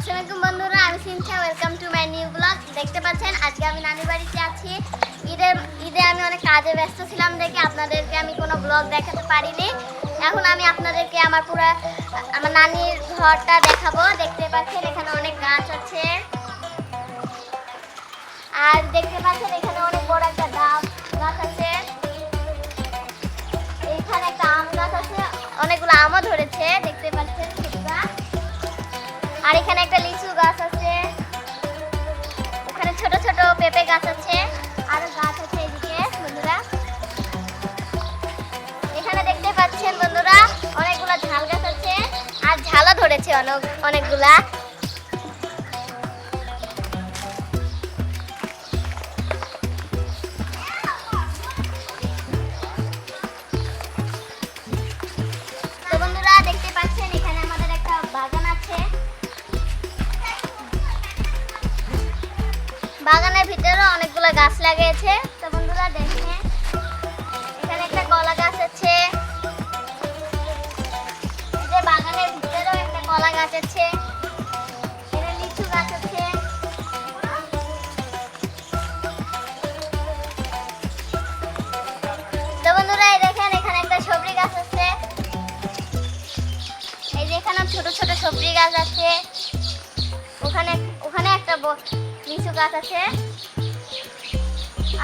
আসসালামাইকুম বন্ধুরা, আমি Sinthia welcome to my new blog দেখতে পাচ্ছেন, আজকে আমি নানি বাড়িতে আছি। ঈদের ঈদে আমি অনেক কাজে ব্যস্ত ছিলাম দেখে আপনাদেরকে আমি কোনো ব্লগ দেখাতে পারিনি। এখন আমি আপনাদেরকে আমার পুরো, আমার নানির ঘরটা দেখাবো। দেখতে পাচ্ছেন, এখানে অনেক গাছ আছে। আর দেখতে পাচ্ছেন, এখানে একটা বাগান আছে। বাগানের ভিতরে অনেকগুলো গাছ লাগিয়েছে। তো বন্ধুরা দেখেন গাছ আছে এখানে লিচু গাছ আছে তো বন্ধুরা দেখেন, এখানে একটা সবজি গাছ আছে। এই যে এখানে ছোট ছোট সবজি গাছ আছে। ওখানে ওখানে একটা লিচু গাছ আছে।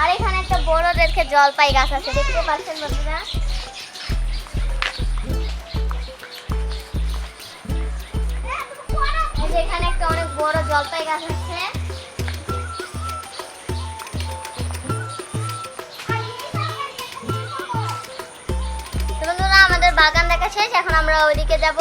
আর এখানে একটা বড় দেখে জলপাই গাছ আছে। দেখতে পাচ্ছেন বন্ধুরা? এখানে একটা অনেক বড় জলপাই গাছ আছে। আমাদের বাগান দেখা শেষ। এখন আমরা ওইদিকে যাব।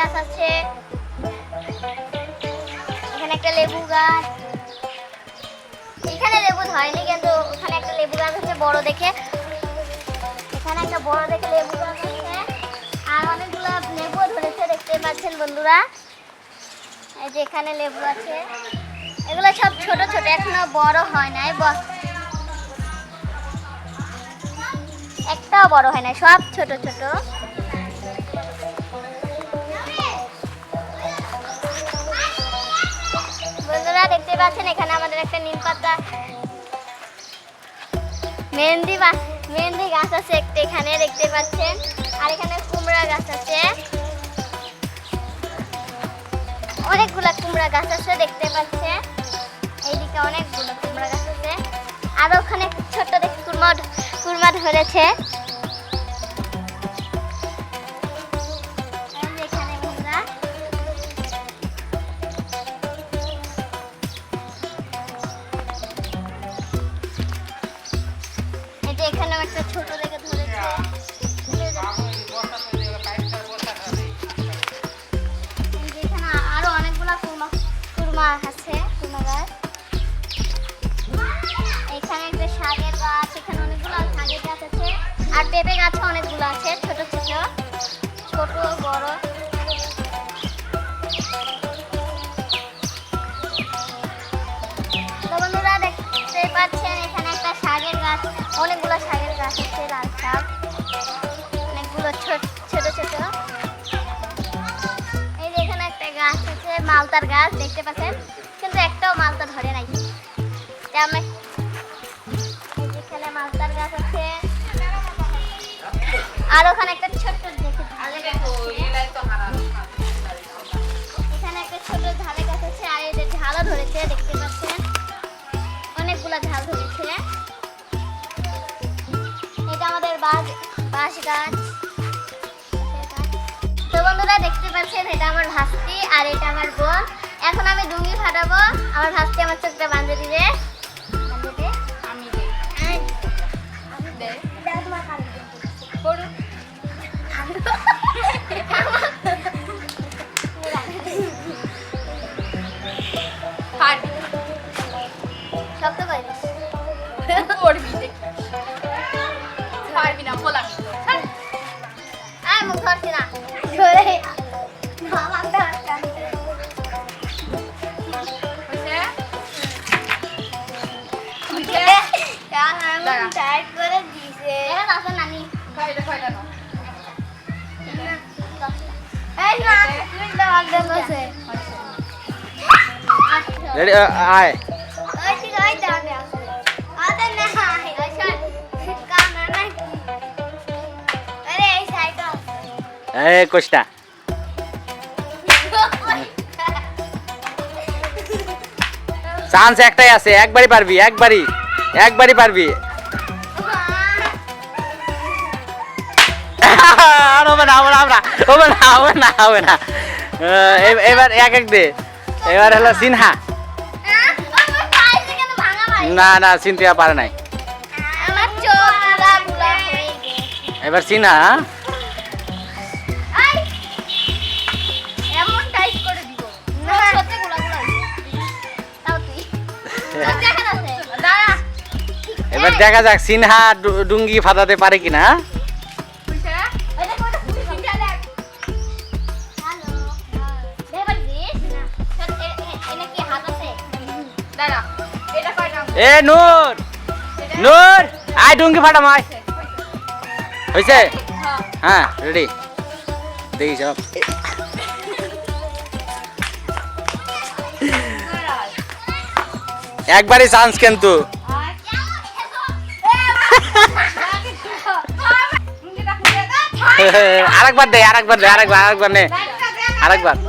গাছ আছে। এখানে একটা লেবু গাছ। এখানে লেবু হয়নি কিন্তু ওখানে একটা লেবু গাছ আছে বড় দেখে। এখানে একটা বড় দেখে লেবু গাছ আছে। আর অনেকগুলো লেবু ধরেছে, দেখতে পাচ্ছেন বন্ধুরা। এই যে এখানে লেবু আছে। এগুলো সব ছোট ছোট, এখনও বড় হয় নাই একটাও বড় হয় না সব ছোট ছোট। দেখতে পাচ্ছেন, এখানে আমাদের একটা নিম পাতা। মেহেন্দি মেহেন্দি গাছ আছে একটা এখানে দেখতে পাচ্ছেন। আর এখানে কুমড়া গাছ আছে। অনেকগুলা কুমড়া গাছ আছে দেখতে পাচ্ছেন। এইদিকে অনেকগুলো কুমড়া গাছ আছে। আর ওখানে ছোট্ট দেখে কুরমা কুরমা ধরেছে। একটা ছোট ধরেছে। আরও আছে এখানে একটা গাছ, এখানে অনেকগুলো শাকের গাছ আছে। আর পেঁপে গাছও অনেকগুলো আছে, ছোট ছোট। ছোট মালতার গাছ দেখতে পাচ্ছেন কিন্তু একটাও মালতা ধরে নাই। এখানে মালতার গাছ আছে আর ওখানে একটা ছোট্ট দেখে। এখানে একটা ছোট ঝালে গাছ আছে আর এই যে ঝালও ধরেছে দেখতে পাচ্ছেন। অনেকগুলা ঝাল ধরেছে। এটা আমাদের বাঁশ বাঁশ গাছ। বন্ধুরা দেখতে পাচ্ছেন, এটা আমার ভাস্তি আর এটা আমার বোন। এখন আমি ডুঙ্গি ফাটাবো। আমার ভাস্তি আমার চোখটা বাঁধে দিবে। টাইট করে দিছে এটা আছে নানি এই না তুমি দাও আগে বসে রেডি আয় ওই ঠিক ওই দাও দে আদে না ওই সর কানা না আরে এই সাইকেল এ কোষ্টা চান্স একটাই আছে একবারই পারবি একবারই একবারই পারবি। আর হবে না হবে না হবে না হবে না হবে না হবে না। আহ, এ- এবার এক এক দে। এবার হলো সিনহা। না না সিনথিয়া পারে নাই। এবার সিনহা এবার দেখা যাক সিনহা ডু- ডুঙ্গি ফাটাতে পারে কিনা হ্যাঁ? এ নূর! নূর! আয় ডুঙ্গি ফাটাম আয়। হয়েছে হ্যাঁ। রেডি দেখি সব একবারই চান্স কিন্তু। আরেকবার দে আরেকবার দে আরেকবার আরেকবার নে। আরেকবার।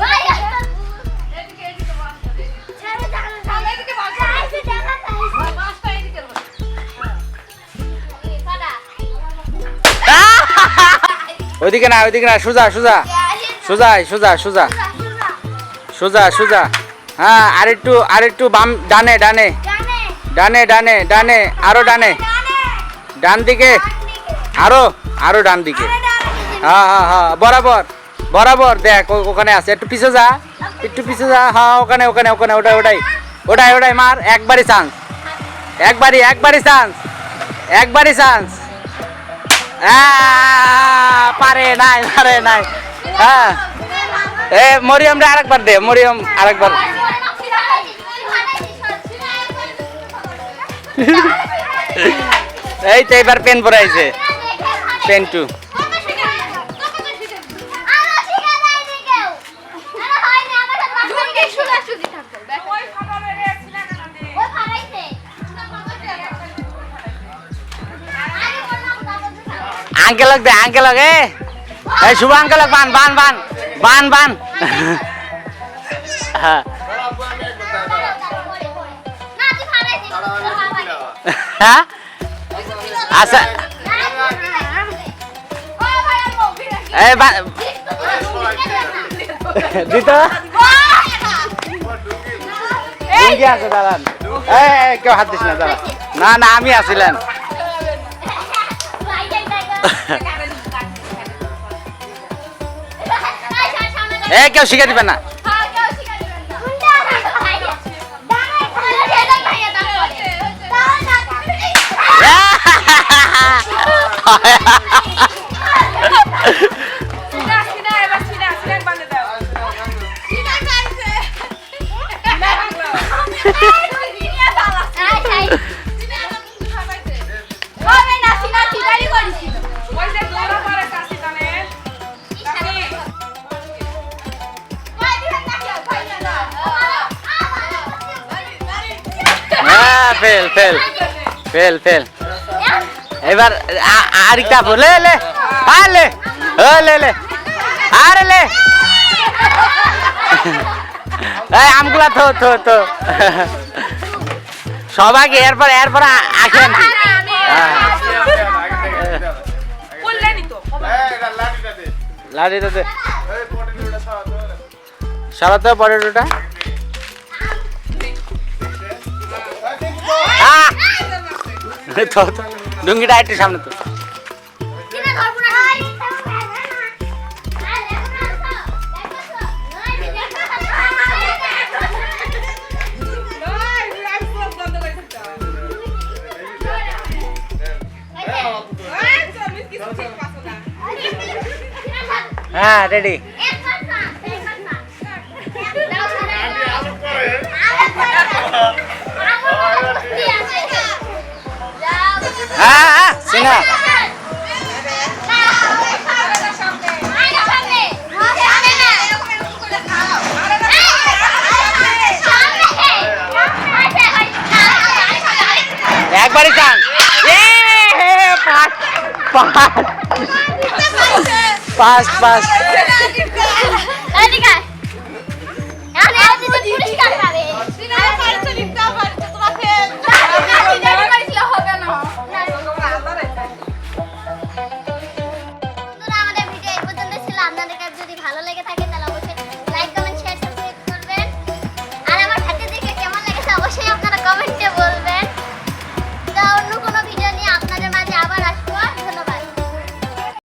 ওইদিকে না ওইদিকে না সোজা সোজা। সোজা সোজা সোজা। সোজা সোজা। হ্যাঁ আর একটু আর একটু বাম ডানে ডানে। ডানে ডানে ডানে আরও ডানে। ডান দিকে আরও আরও ডান দিকে। হ্যাঁ হ্যাঁ হ্যাঁ বরাবর বরাবর দেখ ওখানে আছে একটু পিছে যা একটু পিছে যা হ্যাঁ ওখানে ওখানে ওখানে ওটাই ওটাই ওটাই ওটাই মার একবারই চান্স একবারই একবারই চান্স একবারই চান্স পারে নাই পারে নাই হ্যাঁ এ মরিয়ম রে আরেকবার দে মরিয়ম আরেকবার। এই তো এবার পেন পরাইছে পেন টু। আঙ্কেলক দে আঙ্কেলক এ। এই শুভ আঙ্কেলক বান বান বান বান বান। হ্যাঁ। হ্যাঁ? আচ্ছা। এই বা দিত লুঙ্গি আছে দাঁড়ান এই এই, কেউ হাত দিস না দাঁড়ান না না আমি আসিলেন এ কেউ শিখে দিবে না। Fail fail fail fail. এবার আরেকটা আপু লে লে আর লে ও লে লে আরে লে। এই আমগুলা তো তো তো সবাইকে এরপর এরপর আ- আখি আনছি হ্যাঁ। লাড়ি তো দে। সরাতে পটেটোটা আহ! ডুঙ্গিটা একটু সামনে তো। হ্যাঁ রেডি হ্যাঁ সিনা একবারই চান পাঁচ পাঁচ পাঁচ পাঁচ